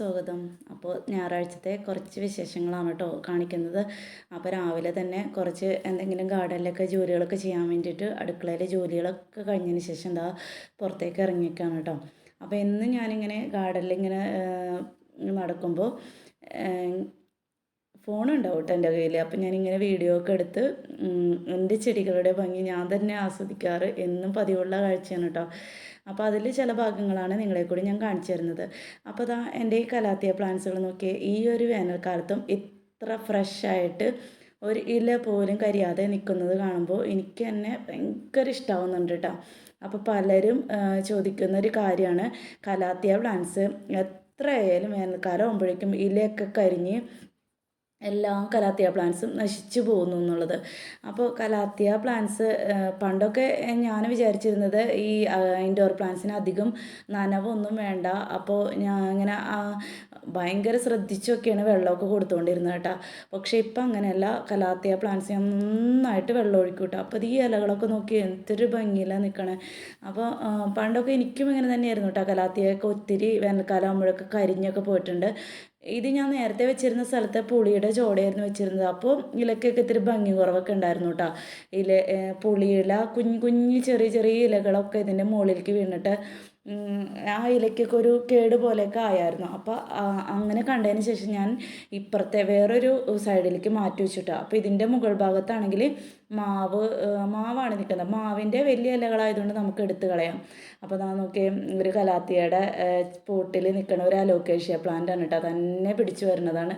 സ്വാഗതം. അപ്പോൾ ഞായറാഴ്ചത്തെ കുറച്ച് വിശേഷങ്ങളാണ് കേട്ടോ കാണിക്കുന്നത്. അപ്പോൾ രാവിലെ തന്നെ കുറച്ച് എന്തെങ്കിലും ഗാർഡനിലൊക്കെ ജോലികളൊക്കെ ചെയ്യാൻ വേണ്ടിയിട്ട് അടുക്കളയിലെ ജോലികളൊക്കെ കഴിഞ്ഞതിന് ശേഷം എന്താ പുറത്തേക്ക് ഇറങ്ങിയേക്കാണ് കേട്ടോ. അപ്പോൾ ഇന്ന് ഞാനിങ്ങനെ ഗാർഡനിൽ ഇങ്ങനെ നടക്കുമ്പോൾ ഫോണുണ്ടാവും കേട്ടോ എന്റെ കയ്യിൽ. അപ്പം ഞാനിങ്ങനെ വീഡിയോ ഒക്കെ എടുത്ത് എന്റെ ചെടികളുടെ ഭംഗി ഞാൻ തന്നെ ആസ്വദിക്കാറ് എന്നും പതിവുള്ള കാഴ്ചയാണ് കേട്ടോ. അപ്പോൾ അതിൽ ചില ഭാഗങ്ങളാണ് നിങ്ങളെ കൂടി ഞാൻ കാണിച്ചു തരുന്നത്. അപ്പോൾ അതാ എന്റെ ഈ കലാത്തിയ പ്ലാന്റ്സുകൾ നോക്കിയേ ഈ ഒരു വേനൽക്കാലത്തും ഇത്ര ഫ്രഷായിട്ട് ഒരു ഇല പോലും കരിയാതെ നിൽക്കുന്നത് കാണുമ്പോൾ എനിക്ക് തന്നെ ഭയങ്കര ഇഷ്ടമാവുന്നുണ്ട് കേട്ടോ അപ്പോൾ പലരും ചോദിക്കുന്ന ഒരു കാര്യമാണ് കലാത്തിയ പ്ലാന്റ്സ് എത്രയായാലും വേനൽക്കാലം ആകുമ്പോഴേക്കും ഇലയൊക്കെ കരിഞ്ഞ് എല്ലാ കലാത്തിയ പ്ലാന്റ്സും നശിച്ചു പോകുന്നു എന്നുള്ളത്. അപ്പോൾ കലാത്തിയ പ്ലാന്റ്സ് പണ്ടൊക്കെ ഞാൻ വിചാരിച്ചിരുന്നത് ഈ ഇൻഡോർ പ്ലാന്റ്സിന് അധികം നനവൊന്നും വേണ്ട. അപ്പോൾ ഞാൻ അങ്ങനെ ഭയങ്കര ശ്രദ്ധിച്ചൊക്കെയാണ് വെള്ളമൊക്കെ കൊടുത്തുകൊണ്ടിരുന്നത് കേട്ടോ. പക്ഷേ ഇപ്പം അങ്ങനെയല്ല. കലാത്തിയ പ്ലാന്റ്സ് നന്നായിട്ട് വെള്ളം ഒഴിക്കും കേട്ടോ അപ്പോൾ ഈ ഇലകളൊക്കെ നോക്കി എന്തൊരു ഭംഗിയിലാണ് നിൽക്കണേ അപ്പോൾ പണ്ടൊക്കെ എനിക്കും ഇങ്ങനെ തന്നെയായിരുന്നു കേട്ടോ. കലാത്തിയൊക്കെ ഒത്തിരി വേനൽക്കാലം ആകുമ്പോഴൊക്കെ കരിഞ്ഞൊക്കെ പോയിട്ടുണ്ട്. ഇത് ഞാൻ നേരത്തെ വെച്ചിരുന്ന സ്ഥലത്ത് പുളിയുടെ ചോടയായിരുന്നു വെച്ചിരുന്നത്. അപ്പോൾ ഇലക്കൊക്കെ ഇത്തിരി ഭംഗി കുറവൊക്കെ ഉണ്ടായിരുന്നു കേട്ടോ ഇല പുളിയില കുഞ്ഞു കുഞ്ഞു ചെറിയ ചെറിയ ഇലകളൊക്കെ ഇതിന്റെ മുകളിലേക്ക് വീണിട്ട് ആ ഇലയ്ക്കൊക്കെ ഒരു കേട് പോലെയൊക്കെ ആയായിരുന്നു. അപ്പോൾ അങ്ങനെ കണ്ടതിന് ശേഷം ഞാൻ ഇപ്പുറത്തെ വേറൊരു സൈഡിലേക്ക് മാറ്റി വെച്ചിട്ട്. അപ്പോൾ ഇതിന്റെ മുകൾ ഭാഗത്താണെങ്കിൽ മാവ് മാവാണ് നിൽക്കുന്നത്. മാവിന്റെ വലിയ ഇലകളായതുകൊണ്ട് നമുക്ക് എടുത്ത് കളയാം. അപ്പോൾ ഞാൻ നോക്കി ഒരു കലാത്തിയുടെ പോട്ടിൽ നിൽക്കുന്ന ഒരു അലോക്കേഷ്യ പ്ലാന്റ് ആണ് കേട്ടോ തന്നെ പിടിച്ചു വരുന്നതാണ്.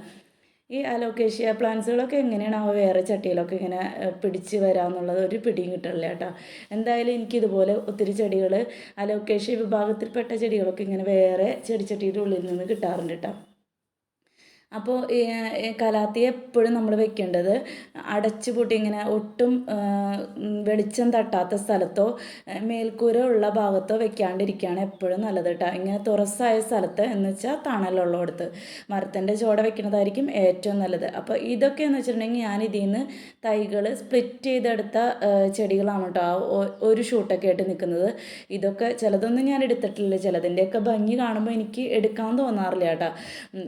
ഈ അലോക്കേഷ്യ പ്ലാന്റ്സുകളൊക്കെ എങ്ങനെയാണ്? അവ വേറെ ചട്ടിയിലൊക്കെ ഇങ്ങനെ പിടിച്ച് വരാമെന്നുള്ളത് ഒരു പിടിയും കിട്ടണില്ല കേട്ടോ. എന്തായാലും എനിക്കിതുപോലെ ഒത്തിരി ചെടികൾ അലോക്കേഷ്യ വിഭാഗത്തിൽപ്പെട്ട ചെടികളൊക്കെ ഇങ്ങനെ വേറെ ചെടിച്ചട്ടിയുടെ ഉള്ളിൽ നിന്ന് കിട്ടാറുണ്ട് കേട്ടോ. അപ്പോൾ കലാത്തി എപ്പോഴും നമ്മൾ വെക്കേണ്ടത് അടച്ചു പൂട്ടി ഇങ്ങനെ ഒട്ടും വെളിച്ചം തട്ടാത്ത സ്ഥലത്തോ മേൽക്കൂര ഉള്ള ഭാഗത്തോ വെക്കാണ്ടിരിക്കുകയാണ് എപ്പോഴും നല്ലത് കേട്ടോ ഇങ്ങനെ തുറസായ സ്ഥലത്ത് എന്ന് വെച്ചാൽ തണലുള്ളിടത്ത്. മരത്തിന്റെ ചോട വെക്കുന്നതായിരിക്കും ഏറ്റവും നല്ലത്. അപ്പോൾ ഇതൊക്കെ എന്ന് വെച്ചിട്ടുണ്ടെങ്കിൽ ഞാൻ ഇതിൽ നിന്ന് തൈകൾ സ്പ്ലിറ്റ് ചെയ്തെടുത്ത ചെടികളാണ് കേട്ടോ ഒരു ഷൂട്ടൊക്കെ ആയിട്ട് നിൽക്കുന്നത് ഇതൊക്കെ ചിലതൊന്നും ഞാൻ എടുത്തിട്ടില്ല. ചിലതിന്റെയൊക്കെ ഭംഗി കാണുമ്പോൾ എനിക്ക് എടുക്കാൻ തോന്നാറില്ല കേട്ടോ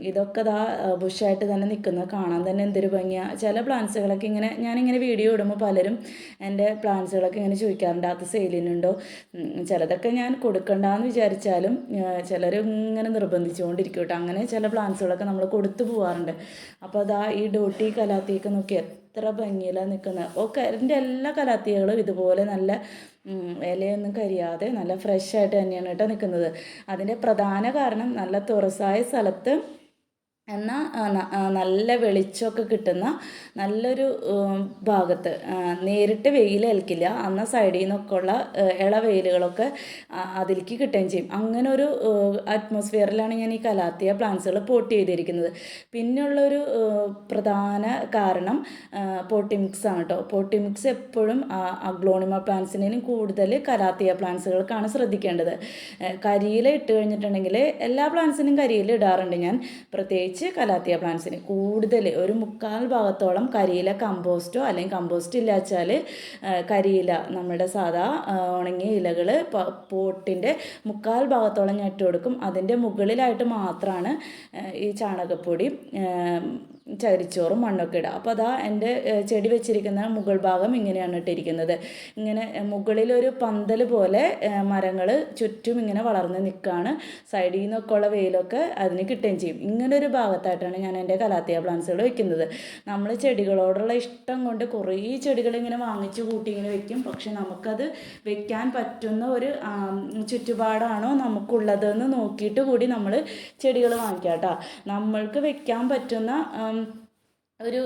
ഇതൊക്കെ ദാ ബുഷായിട്ട് തന്നെ നിൽക്കുന്നത് കാണാൻ തന്നെ എന്തൊരു ഭംഗിയാണ് ചില പ്ലാന്റ്സുകളൊക്കെ ഇങ്ങനെ ഞാനിങ്ങനെ വീഡിയോ ഇടുമ്പോൾ പലരും എന്റെ പ്ലാന്റ്സുകളൊക്കെ ഇങ്ങനെ ചോദിക്കാറുണ്ട് അത് സെയിലിനുണ്ടോ ചിലതൊക്കെ ഞാൻ കൊടുക്കണ്ടെന്ന് വിചാരിച്ചാലും ചിലർ ഇങ്ങനെ നിർബന്ധിച്ചുകൊണ്ടിരിക്കും കേട്ടോ. അങ്ങനെ ചില പ്ലാന്റ്സുകളൊക്കെ നമ്മൾ കൊടുത്തു പോകാറുണ്ട് അപ്പോൾ അതാ ഈ ഡോട്ടി കലാത്തിയൊക്കെ നോക്കി എത്ര ഭംഗിയിലാണ് നിൽക്കുന്നത്. ഓക്കെ എന്റെ എല്ലാ കലാത്തികളും ഇതുപോലെ നല്ല ഇലയൊന്നും കരിയാതെ നല്ല ഫ്രഷ് ആയിട്ട് തന്നെയാണ് കേട്ടോ നിൽക്കുന്നത്. അതിന്റെ പ്രധാന കാരണം നല്ല തുറസായ സ്ഥലത്ത് എന്നാൽ നല്ല വെളിച്ചമൊക്കെ കിട്ടുന്ന നല്ലൊരു ഭാഗത്ത് നേരിട്ട് വെയിലേൽക്കില്ല. അന്ന സൈഡിൽ നിന്നൊക്കെ ഉള്ള ഇള വെയിലുകളൊക്കെ അതിലേക്ക് കിട്ടുകയും ചെയ്യും. അങ്ങനെ ഒരു അറ്റ്മോസ്ഫിയറിലാണ് ഞാൻ ഈ കലാത്തിയ പ്ലാന്റ്സുകൾ പോട്ട് ചെയ്തിരിക്കുന്നത്. പിന്നെയുള്ളൊരു പ്രധാന കാരണം പോട്ടി മിക്സ് ആണ് കേട്ടോ. പോട്ടി മിക്സ് എപ്പോഴും അഗ്ലോണിമ പ്ലാന്റ്സിനേലും കൂടുതൽ കലാത്തിയ പ്ലാന്റ്സുകൾക്കാണ് ശ്രദ്ധിക്കേണ്ടത്. കരിയില ഇട്ട് കഴിഞ്ഞിട്ടുണ്ടെങ്കിൽ എല്ലാ പ്ലാന്റ്സിനും കരിയില ഇടാറുണ്ട് ഞാൻ. പ്രത്യേകിച്ച് പ്രത്യേകിച്ച് കലാത്തിയ പ്ലാന്റ്സിന് കൂടുതൽ ഒരു മുക്കാൽ ഭാഗത്തോളം കരിയില കമ്പോസ്റ്റോ അല്ലെങ്കിൽ കമ്പോസ്റ്റ് ഇല്ലാച്ചാൽ കരിയില നമ്മുടെ സാധാ ഉണങ്ങിയ ഇലകൾ പോട്ടിന്റെ മുക്കാൽ ഭാഗത്തോളം ഞാൻ ഇട്ട് അതിന്റെ മുകളിലായിട്ട് മാത്രമാണ് ഈ ചാണകപ്പൊടി ചകിരിച്ചോറും മണ്ണൊക്കെ ഇടുക അപ്പോൾ അതാ എന്റെ ചെടി വെച്ചിരിക്കുന്ന മുകൾ ഭാഗം ഇങ്ങനെയാണ് ഇട്ടിരിക്കുന്നത്. ഇങ്ങനെ മുകളിലൊരു പന്തൽ പോലെ മരങ്ങൾ ചുറ്റും ഇങ്ങനെ വളർന്ന് നിൽക്കുകയാണ് സൈഡിൽ നിന്നൊക്കെ ഉള്ള വെയിലൊക്കെ അതിന് കിട്ടുകയും ചെയ്യും. ഇങ്ങനെ ഒരു ഭാഗത്തായിട്ടാണ് ഞാൻ എന്റെ കലാത്തിയ പ്ലാന്റ്സുകൾ വെക്കുന്നത്. നമ്മൾ ചെടികളോടുള്ള ഇഷ്ടം കൊണ്ട് കുറേ ചെടികൾ ഇങ്ങനെ വാങ്ങിച്ചു കൂട്ടി ഇങ്ങനെ വെക്കും. പക്ഷെ നമുക്കത് വെക്കാൻ പറ്റുന്ന ഒരു ചുറ്റുപാടാണോ നമുക്കുള്ളതെന്ന് നോക്കിയിട്ട് കൂടി നമ്മൾ ചെടികൾ വാങ്ങിക്കാം കേട്ടോ. നമ്മൾക്ക് വെക്കാൻ പറ്റുന്ന ഒരു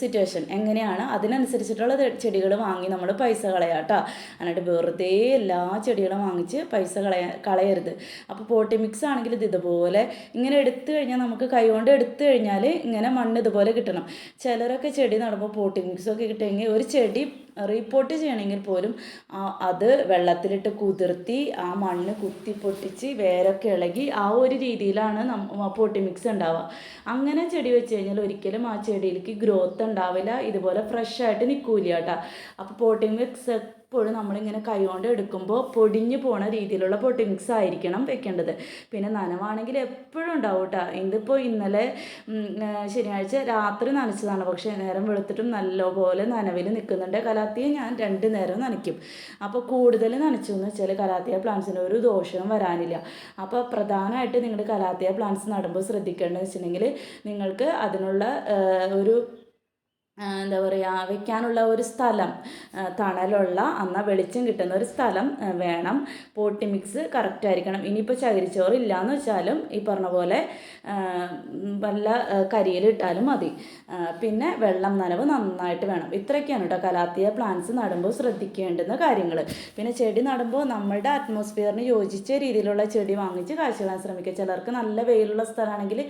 സിറ്റുവേഷൻ എങ്ങനെയാണ്? അതിനനുസരിച്ചിട്ടുള്ള ചെടികൾ വാങ്ങി നമ്മൾ പൈസ കളയാട്ടോ. എന്നിട്ട് വെറുതെ എല്ലാ ചെടികളും വാങ്ങിച്ച് പൈസ കളയ കളയരുത്. അപ്പോൾ പോട്ടി മിക്സ് ആണെങ്കിൽ ഇത് ഇതുപോലെ ഇങ്ങനെ എടുത്തു കഴിഞ്ഞാൽ നമുക്ക് കൈകൊണ്ട് എടുത്തു കഴിഞ്ഞാൽ ഇങ്ങനെ മണ്ണ് ഇതുപോലെ കിട്ടണം. ചിലരൊക്കെ ചെടി നടുമ്പോൾ പോട്ടി മിക്സൊക്കെ കിട്ടുമെങ്കിൽ ഒരു ചെടി റീപ്പോർട്ട് ചെയ്യണമെങ്കിൽ പോലും അത് വെള്ളത്തിലിട്ട് കുതിർത്തി ആ മണ്ണ് കുത്തി പൊട്ടിച്ച് വേരൊക്കെ ഇളകി ആ ഒരു രീതിയിലാണ് പോട്ടി മിക്സ് ഉണ്ടാവുക. അങ്ങനെ ചെടി വെച്ച് കഴിഞ്ഞാൽ ഒരിക്കലും ആ ചെടിയിലേക്ക് ഗ്രോത്ത് ഉണ്ടാവില്ല. ഇതുപോലെ ഫ്രഷ് ആയിട്ട് നിൽക്കൂല കേട്ടോ. അപ്പോൾ പോട്ടി മിക്സ് എപ്പോഴും നമ്മളിങ്ങനെ കൈകൊണ്ട് എടുക്കുമ്പോൾ പൊടിഞ്ഞു പോണ രീതിയിലുള്ള പൊട്ടിങ്സ് ആയിരിക്കണം വെക്കേണ്ടത്. പിന്നെ നനവാണെങ്കിൽ എപ്പോഴും ഉണ്ടാവും കേട്ടോ ഇതിപ്പോൾ ഇന്നലെ ശനിയാഴ്ച രാത്രി നനച്ചതാണ്. പക്ഷേ നേരം വെളുത്തിട്ടും നല്ലപോലെ നനവിൽ നിൽക്കുന്നുണ്ട്. കലാത്തിയെ ഞാൻ രണ്ട് നേരം നനയ്ക്കും. അപ്പോൾ കൂടുതൽ നനച്ചു എന്ന് വെച്ചാൽ കലാത്തിയ പ്ലാന്റ്സിന് ഒരു ദോഷവും വരാനില്ല. അപ്പോൾ പ്രധാനമായിട്ട് നിങ്ങൾ കലാത്തിയ പ്ലാന്റ്സ് നടുമ്പോൾ ശ്രദ്ധിക്കേണ്ടതെന്ന് വെച്ചിട്ടുണ്ടെങ്കിൽ നിങ്ങൾക്ക് അതിനുള്ള ഒരു എന്താ പറയുക വെക്കാനുള്ള ഒരു സ്ഥലം തണലുള്ള എന്നാൽ വെളിച്ചം കിട്ടുന്ന ഒരു സ്ഥലം വേണം. പോട്ടി മിക്സ് കറക്റ്റ് ആയിരിക്കണം. ഇനിയിപ്പോൾ ചകിരിച്ചോറ് ഇല്ലയെന്ന് വെച്ചാലും ഈ പറഞ്ഞ പോലെ വല്ല കരിയിലിട്ടാലും മതി. പിന്നെ വെള്ളം നനവ് നന്നായിട്ട് വേണം. ഇത്രയൊക്കെയാണ് കേട്ടോ കലാത്തിയ പ്ലാന്റ്സ് നടുമ്പോൾ ശ്രദ്ധിക്കേണ്ടുന്ന കാര്യങ്ങൾ പിന്നെ ചെടി നടുമ്പോൾ നമ്മളുടെ അറ്റ്മോസ്ഫിയറിന് യോജിച്ച രീതിയിലുള്ള ചെടി വാങ്ങിച്ച് കാഴ്ചകളാൻ ശ്രമിക്കുക. ചിലർക്ക് നല്ല വെയിലുള്ള സ്ഥലമാണെങ്കിൽ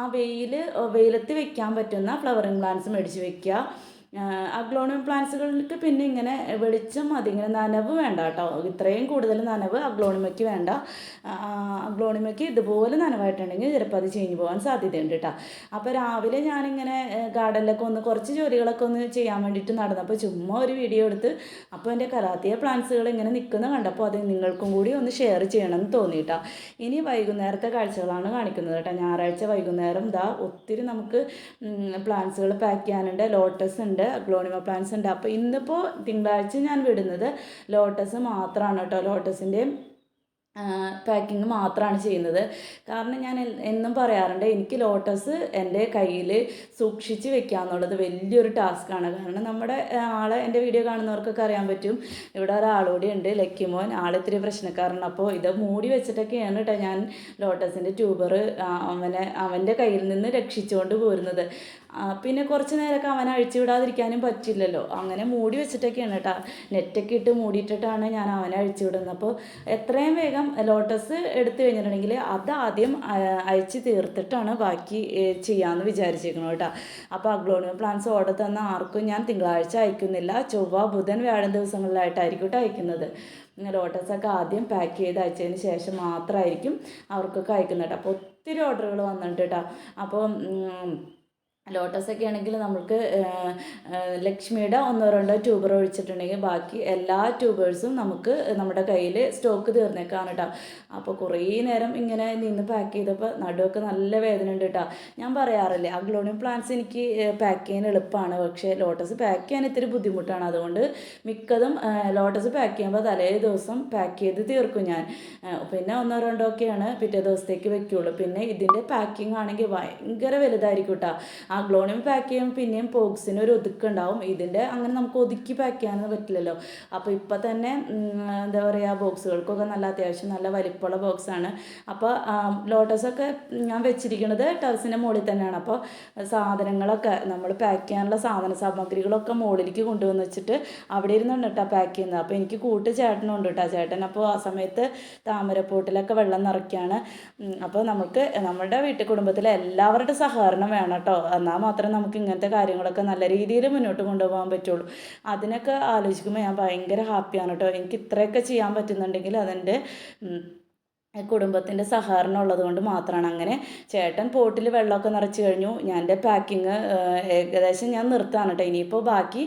ആ വെയിൽ വെയിലത്ത് വെക്കാൻ പറ്റുന്ന ഫ്ലവറിങ് പ്ലാന്റ്സ് മേടിച്ച് വെക്കുക. 있고요. അഗ്ലോണിയം പ്ലാന്റ്സുകൾക്ക് പിന്നെ ഇങ്ങനെ വെളിച്ചം മതി ഇങ്ങനെ നനവ് വേണ്ട കേട്ടോ. ഇത്രയും കൂടുതൽ നനവ് അഗ്ലോണിമയ്ക്ക് വേണ്ട. അഗ്ലോണിമയ്ക്ക് ഇതുപോലെ നനവായിട്ടുണ്ടെങ്കിൽ ചിലപ്പോൾ അത് ചീഞ്ഞു പോകാൻ സാധ്യതയുണ്ട് കേട്ടോ. അപ്പോൾ രാവിലെ ഞാനിങ്ങനെ ഗാർഡനിലൊക്കെ ഒന്ന് കുറച്ച് ജോലികളൊക്കെ ഒന്ന് ചെയ്യാൻ വേണ്ടിയിട്ട് നടന്നപ്പോൾ ചുമ്മാ ഒരു വീഡിയോ എടുത്ത് അപ്പോൾ എന്റെ കലാത്തിയ പ്ലാന്റ്സുകൾ ഇങ്ങനെ നിൽക്കുന്ന കണ്ടപ്പോൾ അത് നിങ്ങൾക്കും കൂടി ഒന്ന് ഷെയർ ചെയ്യണം എന്ന് തോന്നിയിട്ടാ ഇനി വൈകുന്നേരത്തെ കാഴ്ചകളാണ് കാണിക്കുന്നത് കേട്ടോ. ഞായറാഴ്ച വൈകുന്നേരം ഇതാ ഒത്തിരി നമുക്ക് പ്ലാന്റ്സുകൾ പാക്ക് ചെയ്യാനുണ്ട് ലോട്ടസ് ഉണ്ട് ഗ്ലോണിമ പ്ലാന്റ്സ് ഉണ്ട്. അപ്പോൾ ഇന്നിപ്പോൾ തിങ്കളാഴ്ച ഞാൻ വിടുന്നത് ലോട്ടസ് മാത്രമാണ് കേട്ടോ. ലോട്ടസിന്റെയും പാക്കിങ് മാത്രമാണ് ചെയ്യുന്നത്. കാരണം ഞാൻ എന്നും പറയാറുണ്ട് എനിക്ക് ലോട്ടസ് എന്റെ കയ്യിൽ സൂക്ഷിച്ച് വെക്കുക എന്നുള്ളത് വലിയൊരു ടാസ്ക്കാണ് കാരണം നമ്മുടെ ആളെ എന്റെ വീഡിയോ കാണുന്നവർക്കൊക്കെ അറിയാൻ പറ്റും. ഇവിടെ ഒരാളൂടെ ഉണ്ട് ലക്കിമോൻ. ആളിത്തിരി പ്രശ്നക്കാരനാണ്. അപ്പോൾ ഇത് മൂടി വെച്ചിട്ടൊക്കെയാണ് കേട്ടോ ഞാൻ ലോട്ടസിന്റെ ട്യൂബർ അവനെ അവന്റെ കയ്യിൽ നിന്ന് രക്ഷിച്ചുകൊണ്ട് പോരുന്നത്. പിന്നെ കുറച്ച് നേരമൊക്കെ അവനെ അഴിച്ചു വിടാതിരിക്കാനും പറ്റില്ലല്ലോ. അങ്ങനെ മൂടി വെച്ചിട്ടൊക്കെയാണ് കേട്ടോ നെറ്റൊക്കെ ഇട്ട് മൂടിയിട്ടിട്ടാണ് ഞാൻ അവനെ അഴിച്ചു വിടുന്നത്. അപ്പോൾ എത്രയും വേഗം ലോട്ടസ് എടുത്തു കഴിഞ്ഞിട്ടുണ്ടെങ്കിൽ അത് ആദ്യം അയച്ച് തീർത്തിട്ടാണ് ബാക്കി ചെയ്യാമെന്ന് വിചാരിച്ചിരിക്കണം കേട്ടോ. അപ്പോൾ അഗ്ലോണിയം പ്ലാന്റ്സ് ഓർഡർ തന്ന ആർക്കും ഞാൻ തിങ്കളാഴ്ച അയക്കുന്നില്ല. ചൊവ്വ ബുധൻ വ്യാഴം ദിവസങ്ങളിലായിട്ടായിരിക്കും കേട്ടോ അയക്കുന്നത്. ലോട്ടസൊക്കെ ആദ്യം പാക്ക് ചെയ്ത് അയച്ചതിന് ശേഷം മാത്രമായിരിക്കും അവർക്കൊക്കെ അയക്കുന്നത് കേട്ടോ. അപ്പോൾ ഒത്തിരി ഓർഡറുകൾ വന്നിട്ടുണ്ട് കേട്ടോ അപ്പോൾ ഉം, ലോട്ടസ് ഒക്കെ ആണെങ്കിൽ നമുക്ക് ലക്ഷ്മിയുടെ ഒന്നോ രണ്ടോ ട്യൂബർ ഒഴിച്ചിട്ടുണ്ടെങ്കിൽ ബാക്കി എല്ലാ ട്യൂബേഴ്സും നമുക്ക് നമ്മുടെ കയ്യിൽ സ്റ്റോക്ക് തീർന്നേക്കാണ് കേട്ടോ അപ്പോൾ കുറേ നേരം ഇങ്ങനെ നിന്ന് പാക്ക് ചെയ്തപ്പോൾ നടുവൊക്കെ നല്ല വേദന ഉണ്ട് കേട്ടോ ഞാൻ പറയാറില്ലേ അഗ്ലോണിയം പ്ലാന്റ്സ് എനിക്ക് പാക്ക് ചെയ്യാൻ എളുപ്പമാണ് പക്ഷേ ലോട്ടസ് പാക്ക് ചെയ്യാൻ ഇത്തിരി ബുദ്ധിമുട്ടാണ്. അതുകൊണ്ട് മിക്കതും ലോട്ടസ് പാക്ക് ചെയ്യുമ്പോൾ തലേ ദിവസം പാക്ക് ചെയ്ത് തീർക്കും ഞാൻ. പിന്നെ ഒന്നോ രണ്ടോ ഒക്കെയാണ് പിറ്റേ ദിവസത്തേക്ക് വെക്കുകയുള്ളൂ പിന്നെ ഇതിന്റെ പാക്കിംഗ് ആണെങ്കിൽ ഭയങ്കര വലുതായിരിക്കും കേട്ടോ ആ ഗ്ലോണിയം പാക്ക് ചെയ്യുമ്പോൾ പിന്നെയും പോക്സിന് ഒരു ഒതുക്കുണ്ടാവും. ഇതിന്റെ അങ്ങനെ നമുക്ക് ഒതുക്കി പാക്ക് ചെയ്യാനൊന്നും പറ്റില്ലല്ലോ. അപ്പോൾ ഇപ്പം തന്നെ എന്താ പറയുക ബോക്സുകൾക്കൊക്കെ നല്ല അത്യാവശ്യം നല്ല വലിപ്പമുള്ള ബോക്സാണ് അപ്പോൾ ലോട്ടസൊക്കെ ഞാൻ വെച്ചിരിക്കുന്നത് ടെറസിന്റെ മുകളിൽ തന്നെയാണ്. അപ്പോൾ സാധനങ്ങളൊക്കെ നമ്മൾ പാക്ക് ചെയ്യാനുള്ള സാധന സാമഗ്രികളൊക്കെ മുകളിലേക്ക് കൊണ്ടുവന്ന് വെച്ചിട്ട് അവിടെ ഇരുന്നുണ്ട് കേട്ടോ പാക്ക് ചെയ്യുന്നത്. അപ്പോൾ എനിക്ക് കൂട്ട് ചേട്ടനുണ്ട് കേട്ടോ ചേട്ടൻ അപ്പോൾ ആ സമയത്ത് താമരപ്പോട്ടിലൊക്കെ വെള്ളം നിറയ്ക്കുകയാണ് അപ്പോൾ നമുക്ക് നമ്മുടെ വീട്ടിൽ കുടുംബത്തിലെ എല്ലാവരുടെ സഹകരണം വേണം കേട്ടോ എന്നാൽ മാത്രമേ നമുക്ക് ഇങ്ങനത്തെ കാര്യങ്ങളൊക്കെ നല്ല രീതിയിൽ മുന്നോട്ട് കൊണ്ടുപോകാൻ പറ്റുള്ളൂ. അതിനൊക്കെ ആലോചിക്കുമ്പോൾ ഞാൻ ഭയങ്കര ഹാപ്പിയാണ് കേട്ടോ എനിക്ക് ഇത്രയൊക്കെ ചെയ്യാൻ പറ്റുന്നുണ്ടെങ്കിൽ അതെന്റെ കുടുംബത്തിന്റെ സഹകരണം ഉള്ളത് കൊണ്ട് മാത്രമാണ് അങ്ങനെ ചേട്ടൻ പോട്ടിൽ വെള്ളമൊക്കെ നിറച്ച് കഴിഞ്ഞു. ഞാൻ എന്റെ പാക്കിങ് ഏകദേശം ഞാൻ നിർത്താണ് കേട്ടോ ഇനിയിപ്പോൾ ബാക്കി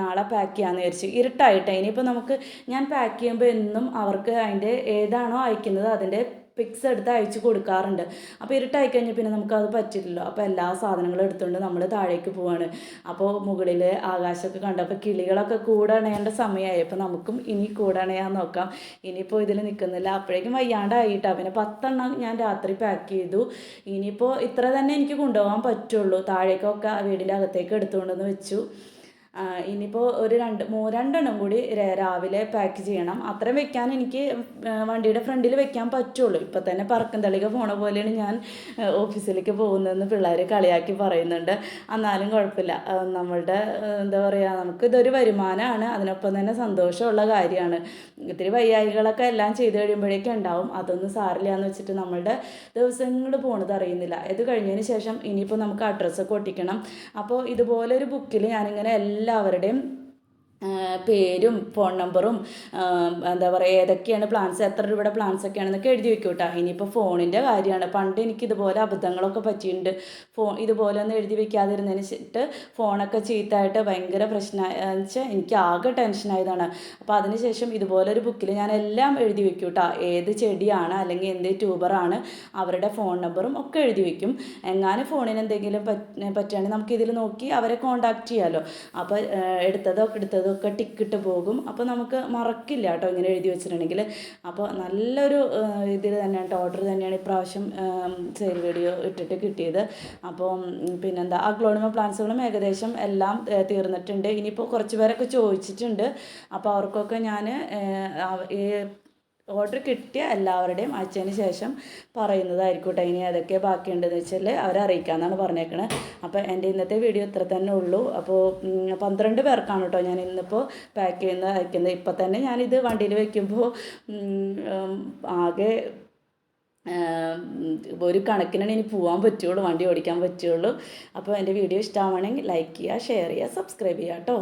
നാളെ പാക്ക് ചെയ്യാമെന്ന് വിചാരിച്ചു ഇരുട്ടായിട്ട്. ഇനിയിപ്പോൾ നമുക്ക് ഞാൻ പാക്ക് ചെയ്യുമ്പോൾ എന്നും അവർക്ക് അതിന്റെ ഏതാണോ അയക്കുന്നത് അതിന്റെ പിക്സ് എടുത്ത് അയച്ചു കൊടുക്കാറുണ്ട്. അപ്പോൾ ഇരുട്ടായി കഴിഞ്ഞാൽ പിന്നെ നമുക്കത് പറ്റില്ലല്ലോ. അപ്പോൾ എല്ലാ സാധനങ്ങളും എടുത്തുകൊണ്ട് നമ്മൾ താഴേക്ക് പോവാണ്. അപ്പോൾ മുകളിൽ ആകാശമൊക്കെ കണ്ടപ്പോൾ കിളികളൊക്കെ കൂടണേണ്ട സമയമായി അപ്പോൾ നമുക്കും ഇനി കൂടണയാൻ നോക്കാം. ഇനിയിപ്പോൾ ഇതിൽ നിൽക്കുന്നില്ല അപ്പോഴേക്കും വയ്യാണ്ടായിട്ടാണ് പിന്നെ പത്തെണ്ണം ഞാൻ രാത്രി പാക്ക് ചെയ്തു. ഇനിയിപ്പോൾ ഇത്ര തന്നെ എനിക്ക് കൊണ്ടുപോകാൻ പറ്റുള്ളൂ. താഴേക്കൊക്കെ വീടിന്റെ അകത്തേക്ക് എടുത്തുകൊണ്ടെന്ന് വെച്ചു. ഇനിയിപ്പോൾ ഒരു രണ്ട് രണ്ടെണ്ണം കൂടി രാവിലെ പാക്ക് ചെയ്യണം. അത്രയും വെക്കാൻ എനിക്ക് വണ്ടിയുടെ ഫ്രണ്ടിൽ വെക്കാൻ പറ്റുള്ളൂ. ഇപ്പം തന്നെ പറക്കും തളിക പോണ പോലെയാണ് ഞാൻ ഓഫീസിലേക്ക് പോകുന്നതെന്ന് പിള്ളേർ കളിയാക്കി പറയുന്നുണ്ട്. എന്നാലും കുഴപ്പമില്ല. നമ്മളുടെ എന്താ പറയുക നമുക്കിതൊരു വരുമാനമാണ്. അതിനൊപ്പം തന്നെ സന്തോഷമുള്ള കാര്യമാണ്. ഇത്തിരി വയ്യായികളൊക്കെ എല്ലാം ചെയ്ത് കഴിയുമ്പോഴേക്കും ഉണ്ടാവും. അതൊന്നും സാറില്ല എന്ന് വെച്ചിട്ട് നമ്മളുടെ ദിവസങ്ങൾ പോണത് അറിയുന്നില്ല. ഇത് കഴിഞ്ഞതിന് ശേഷം ഇനിയിപ്പോൾ നമുക്ക് അഡ്രസ്സൊക്കെ ഒട്ടിക്കണം. അപ്പോൾ ഇതുപോലെ ഒരു ബുക്കിൽ ഞാനിങ്ങനെ എല്ലാവരുടെയും പേരും ഫോൺ നമ്പറും എന്താ പറയുക ഏതൊക്കെയാണ് പ്ലാൻസ് എത്ര രൂപയുടെ പ്ലാൻസ് ഒക്കെയാണെന്നൊക്കെ എഴുതി വെക്കും കേട്ടോ ഇനിയിപ്പോൾ ഫോണിന്റെ കാര്യമാണ്. പണ്ട് എനിക്ക് ഇതുപോലെ അബദ്ധങ്ങളൊക്കെ പറ്റിയിട്ടുണ്ട്. ഫോൺ ഇതുപോലെ ഒന്നും എഴുതി വെക്കാതിരുന്നതിന് ശേഷം ഫോണൊക്കെ ചീത്തായിട്ട് ഭയങ്കര പ്രശ്നമായി വെച്ചാൽ എനിക്ക് ആകെ ടെൻഷനായതാണ് അപ്പോൾ അതിനുശേഷം ഇതുപോലെ ഒരു ബുക്കിൽ ഞാൻ എല്ലാം എഴുതി വെക്കും കേട്ടോ ഏത് ചെടിയാണ് അല്ലെങ്കിൽ എന്ത് ട്യൂബറാണ് അവരുടെ ഫോൺ നമ്പറും ഒക്കെ എഴുതി വെക്കും. എങ്ങാനും ഫോണിന് എന്തെങ്കിലും പറ്റ പറ്റുകയാണെങ്കിൽ നമുക്ക് ഇതിൽ നോക്കി അവരെ കോണ്ടാക്ട് ചെയ്യാമല്ലോ അപ്പോൾ എടുത്തതൊക്കെ എടുത്തതൊക്കെ ടിക്കിട്ട് പോകും. അപ്പോൾ നമുക്ക് മറക്കില്ല കേട്ടോ ഇങ്ങനെ എഴുതി വെച്ചിട്ടുണ്ടെങ്കിൽ. അപ്പോൾ നല്ലൊരു ഇതിൽ തന്നെയാണ് കേട്ടോ ഓർഡർ തന്നെയാണ് ഇപ്രാവശ്യം സെയിൽ വീഡിയോ ഇട്ടിട്ട് കിട്ടിയത്. അപ്പോൾ പിന്നെന്താ പിന്നെന്താ അഗ്ലോണിമ പ്ലാന്റ്സുകളും ഏകദേശം എല്ലാം തീർന്നിട്ടുണ്ട്. ഇനിയിപ്പോൾ കുറച്ച് പേരൊക്കെ ചോദിച്ചിട്ടുണ്ട്. അപ്പോൾ അവർക്കൊക്കെ ഞാൻ ഓർഡർ കിട്ടിയ എല്ലാവരുടെയും അയച്ചതിന് ശേഷം പറയുന്നതായിരിക്കും കേട്ടോ ഇനി അതൊക്കെ ബാക്കിയുണ്ടെന്ന് വെച്ചാൽ അവരെ അറിയിക്കാമെന്നാണ് പറഞ്ഞേക്കണത് അപ്പോൾ എന്റെ ഇന്നത്തെ വീഡിയോ ഇത്ര തന്നെ ഉള്ളൂ. അപ്പോൾ പന്ത്രണ്ട് പേർക്കാണ് കേട്ടോ ഞാൻ ഇന്നിപ്പോൾ പാക്ക് ചെയ്യുന്നത് അയക്കുന്നത്. ഇപ്പം തന്നെ ഞാനിത് വണ്ടിയിൽ ഉം, ആകെ ഒരു കണക്കിനാണ് ഇനി പോകാൻ പറ്റുള്ളൂ വണ്ടി ഓടിക്കാൻ പറ്റുള്ളൂ. അപ്പോൾ എന്റെ വീഡിയോ ഇഷ്ടമാണെങ്കിൽ ലൈക്ക് ചെയ്യുക ഷെയർ ചെയ്യുക സബ്സ്ക്രൈബ് ചെയ്യുക കേട്ടോ